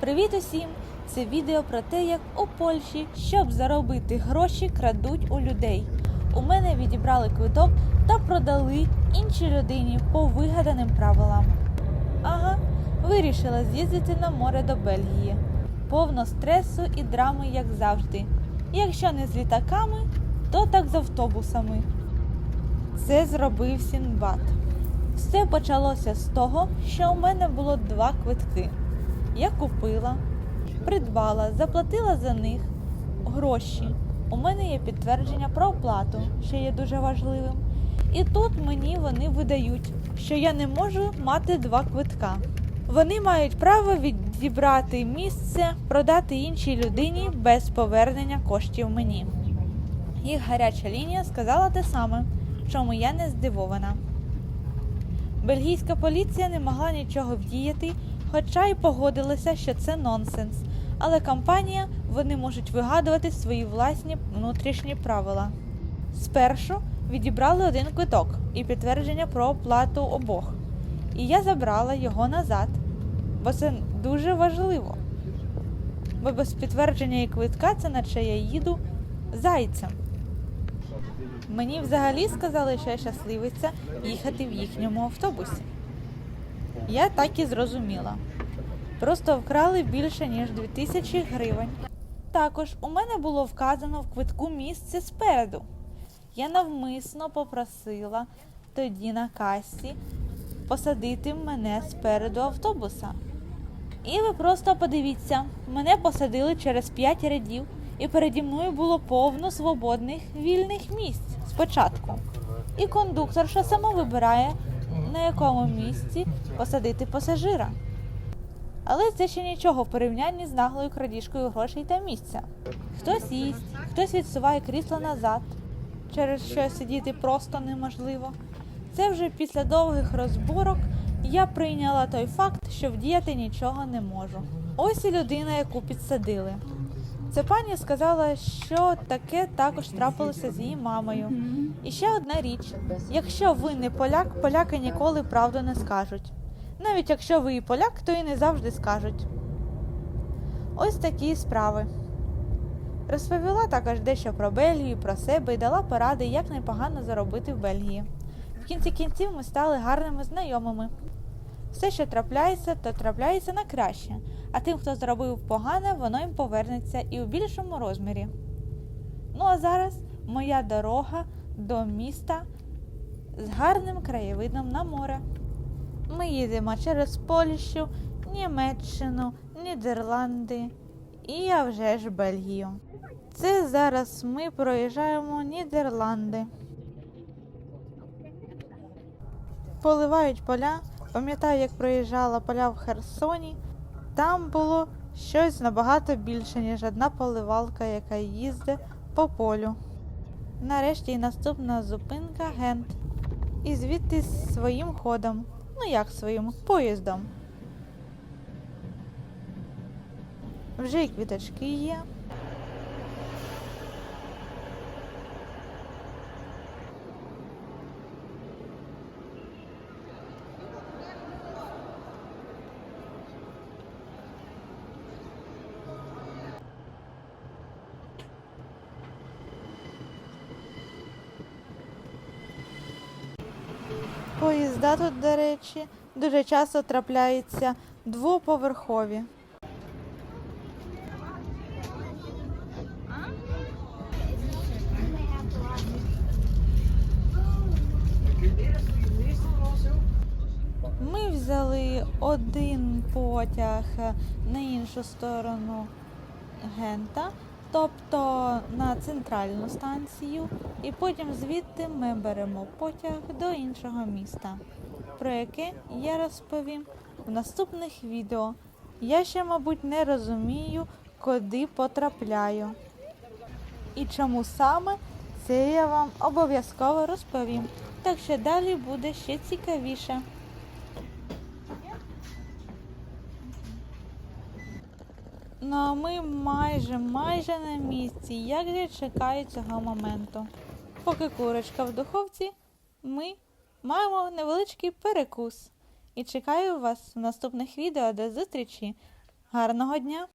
Привіт усім! Це відео про те, як у Польщі, щоб заробити гроші, крадуть у людей. У мене відібрали квиток та продали іншій людині по вигаданим правилам. Ага, вирішила з'їздити на море до Бельгії. Повно стресу і драми, як завжди. Якщо не з літаками, то так з автобусами. Це зробив Сінбад. Все почалося з того, що у мене було два квитки. Я купила, придбала, заплатила за них гроші. У мене є підтвердження про оплату, що є дуже важливим. І тут мені вони видають, що я не можу мати два квитка. Вони мають право відібрати місце, продати іншій людині без повернення коштів мені. Їх гаряча лінія сказала те саме, чому я не здивована. Бельгійська поліція не могла нічого вдіяти, хоча й погодилася, що це нонсенс. Але компанія вони можуть вигадувати свої власні внутрішні правила. Спершу відібрали один квиток і підтвердження про оплату обох. І я забрала його назад, бо це дуже важливо. Бо без підтвердження і квитка це наче я їду зайцем. Мені взагалі сказали, що я щасливиця їхати в їхньому автобусі. Я так і зрозуміла. Просто вкрали більше, ніж 2000 гривень. Також у мене було вказано в квитку місце спереду. Я навмисно попросила тоді на касі посадити мене спереду автобуса. І ви просто подивіться, мене посадили через 5 рядів, і переді мною було повно свободних вільних місць спочатку. І кондукторша сама вибирає, на якому місці посадити пасажира. Але це ще нічого в порівнянні з наглою крадіжкою грошей та місця. Хтось їсть, хтось відсуває крісло назад, через що сидіти просто неможливо. Це вже після довгих розборок я прийняла той факт, що вдіяти нічого не можу. Ось і людина, яку підсадили. Це пані сказала, що таке також трапилося з її мамою. І ще одна річ: якщо ви не поляк, поляки ніколи правду не скажуть. Навіть якщо ви і поляк, то і не завжди скажуть. Ось такі справи. Розповіла також дещо про Бельгію, про себе і дала поради, як непогано заробити в Бельгії. В кінці кінців ми стали гарними знайомими. Все, що трапляється, то трапляється на краще, а тим, хто зробив погане, воно їм повернеться і у більшому розмірі. Ну а зараз моя дорога до міста з гарним краєвидом на море. Ми їдемо через Польщу, Німеччину, Нідерланди і а вже ж Бельгію. Це зараз ми проїжджаємо Нідерланди. Поливають поля. Пам'ятаю, як проїжджала поля в Херсоні. Там було щось набагато більше, ніж одна поливалка, яка їздить по полю. Нарешті і наступна зупинка Гент. І звідти своїм ходом. Ну як своїм поїздом. Вже і квіточки є. Поїзда тут, до речі, дуже часто трапляються двоповерхові. Ми взяли один потяг на іншу сторону Гента, тобто на центральну станцію, і потім звідти ми беремо потяг до іншого міста, про яке я розповім в наступних відео. Я ще, мабуть, не розумію, куди потрапляю. І чому саме це я вам обов'язково розповім. Так що далі буде ще цікавіше. Ну а ми майже майже на місці. Як же чекаю цього моменту. Поки курочка в духовці, ми маємо невеличкий перекус. І чекаю вас в наступних відео до зустрічі. Гарного дня!